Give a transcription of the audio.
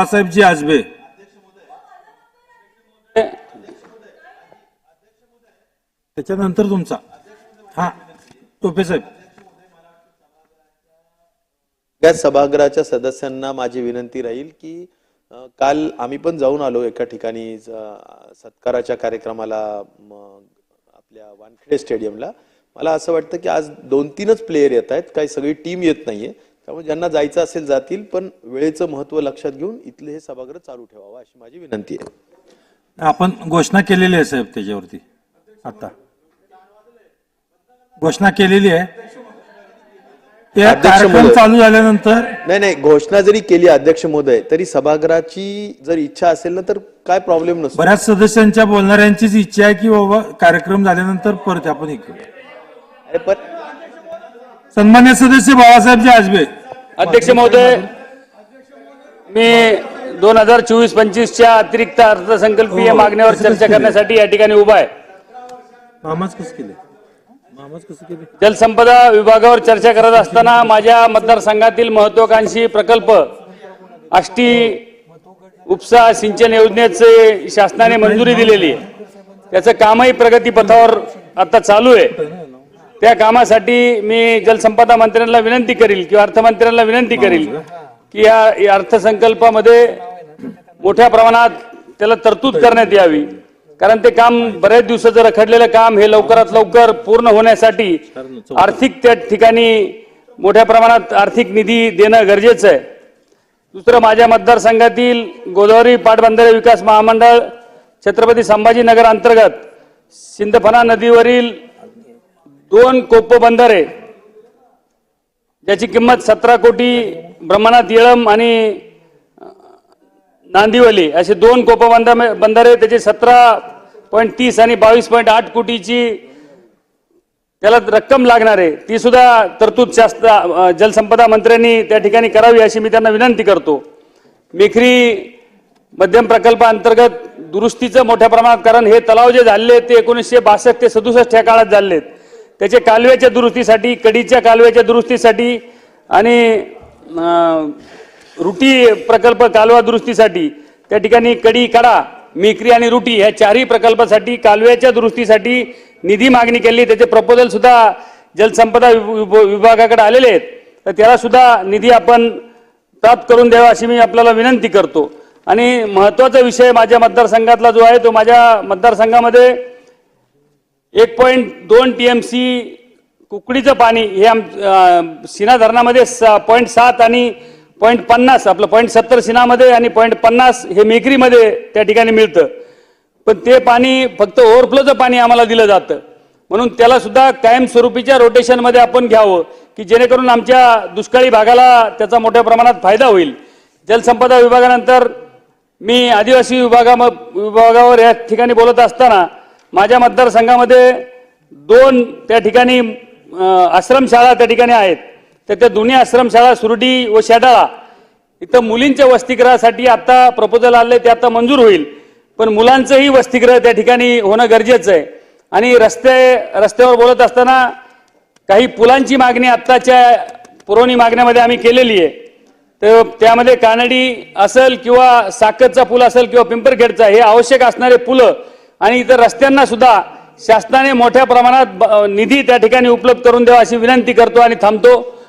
बाळासाहेबजी आजबे त्याच्यानंतर तुमचा हा टोपे साहेब या सभागृहाच्या सदस्यांना माझी विनंती राहील की काल आम्ही पण जाऊन आलो एका ठिकाणी सत्काराच्या कार्यक्रमाला आपल्या वानखेडे स्टेडियमला. मला असं वाटतं की आज दोन तीनच प्लेयर येत आहेत काही सगळी टीम येत नाहीये. त्यामुळे ज्यांना जायचं असेल जातील पण वेळेचं महत्त्व लक्षात घेऊन इथले हे सभागृह चालू ठेवावं अशी माझी विनंती आहे. आपण घोषणा केलेली आहे साहेब त्याच्यावरती. आता. घोषणा केलेली आहे. चालू झाल्यानंतर नाही नाही घोषणा जरी केली अध्यक्ष महोदय तरी सभागृहाची जर इच्छा असेल ना तर काय प्रॉब्लेम नसतो. बऱ्याच सदस्यांच्या बोलणाऱ्यांचीच इच्छा आहे की बाबा कार्यक्रम झाल्यानंतर परत आपण पण सन्मान्य सदस्य बाळासाहेबजी आजबे. अध्यक्ष महोदय मी दोन हजार चोवीस पंचवीसच्या अतिरिक्त अर्थसंकल्पीय हो, मागण्यावर कसं चर्चा? करण्यासाठी या ठिकाणी उभा आहे. मामाच कसं केले मामाच कसं केले जलसंपदा विभागावर चर्चा करत असताना माझ्या मतदारसंघातील महत्वाकांक्षी प्रकल्प आष्टी उपसा सिंचन योजनेचे शासनाने मंजुरी दिलेली आहे. त्याचं कामही प्रगतीपथावर आता चालू आहे. त्या कामासाठी मी जलसंपदा मंत्र्यांना विनंती करील किंवा अर्थमंत्र्यांना विनंती करील की या अर्थसंकल्पामध्ये मोठ्या प्रमाणात त्याला तरतूद करण्यात यावी. कारण ते काम बऱ्याच दिवसाचं रखडलेलं काम हे लवकरात लवकर पूर्ण होण्यासाठी आर्थिक त्या ठिकाणी मोठ्या प्रमाणात आर्थिक निधी देणं गरजेचं आहे. दुसरं माझ्या मतदारसंघातील गोदावरी पाटबंधारे विकास महामंडळ छत्रपती संभाजीनगर अंतर्गत सिंदफणा नदीवरील दोन कोप बंधारे ज्याची किंमत सतरा कोटी ब्रह्मनाथ येळम आणि नांदिवली असे दोन कोप बंधा बंधारे त्याचे सतरा पॉईंट तीस आणि बावीस पॉईंट आठ कोटीची त्याला रक्कम लागणार आहे ती सुद्धा तरतूद शास्त्र जलसंपदा मंत्र्यांनी त्या ठिकाणी करावी अशी मी त्यांना विनंती करतो. मेखरी मध्यम प्रकल्पाअंतर्गत दुरुस्तीचं मोठ्या प्रमाणात कारण हे तलाव जे झाले ते एकोणीसशे बासष्ट ते सदुसष्ट या काळात झालेत त्याचे कालव्याच्या दुरुस्तीसाठी कडीच्या कालव्याच्या दुरुस्तीसाठी आणि रुटी प्रकल्प कालवा दुरुस्तीसाठी त्या ठिकाणी कडी कडा मेकरी आणि रुटी ह्या चारही प्रकल्पासाठी कालव्याच्या दुरुस्तीसाठी निधी मागणी केली. त्याचे प्रपोजल सुद्धा जलसंपदा विभागाकडे आलेले आहेत. तर त्याला सुद्धा निधी आपण प्राप्त करून द्यावा अशी मी आपल्याला विनंती करतो. आणि महत्त्वाचा विषय माझ्या मतदारसंघातला जो आहे तो माझ्या मतदारसंघामध्ये एक पॉईंट दोन टी एम सी कुकडीचं पाणी हे आम सिना धरणामध्ये धरणामध्ये पॉईंट सात आणि पॉईंट पन्नास आपलं पॉईंट सत्तर सीनामध्ये आणि पॉईंट पन्नास हे मेकरीमध्ये त्या ठिकाणी मिळतं. पण ते पाणी फक्त ओव्हरफ्लोचं पाणी आम्हाला दिलं जातं. म्हणून त्याला सुद्धा कायमस्वरूपीच्या रोटेशनमध्ये आपण घ्यावं की जेणेकरून आमच्या दुष्काळी भागाला त्याचा मोठ्या प्रमाणात फायदा होईल. जलसंपदा विभागानंतर मी आदिवासी विभागा विभागावर या ठिकाणी बोलत असताना माझ्या मतदारसंघामध्ये दोन त्या ठिकाणी आश्रमशाळा त्या ठिकाणी आहेत. तर त्या दोन्ही आश्रमशाळा सुरडी व शेडाळा इथं मुलींच्या वसतिगृहासाठी आत्ता प्रपोजल आले ते आता मंजूर होईल. पण मुलांचंही वसतिगृह त्या ठिकाणी होणं गरजेचं आहे. आणि रस्ते रस्त्यावर बोलत असताना काही पुलांची मागणी आत्ताच्या पुरवणी मागण्यामध्ये आम्ही केलेली आहे. तर त्यामध्ये कानडी असेल किंवा साकतचा पूल असेल किंवा पिंपरखेडचा हे आवश्यक असणारे पुलं आणि इतर रस्त्यांना सुद्धा शासनाने मोठ्या प्रमाणात ब- निधी त्या ठिकाणी उपलब्ध करून द्यावा अशी विनंती करतो आणि थांबतो.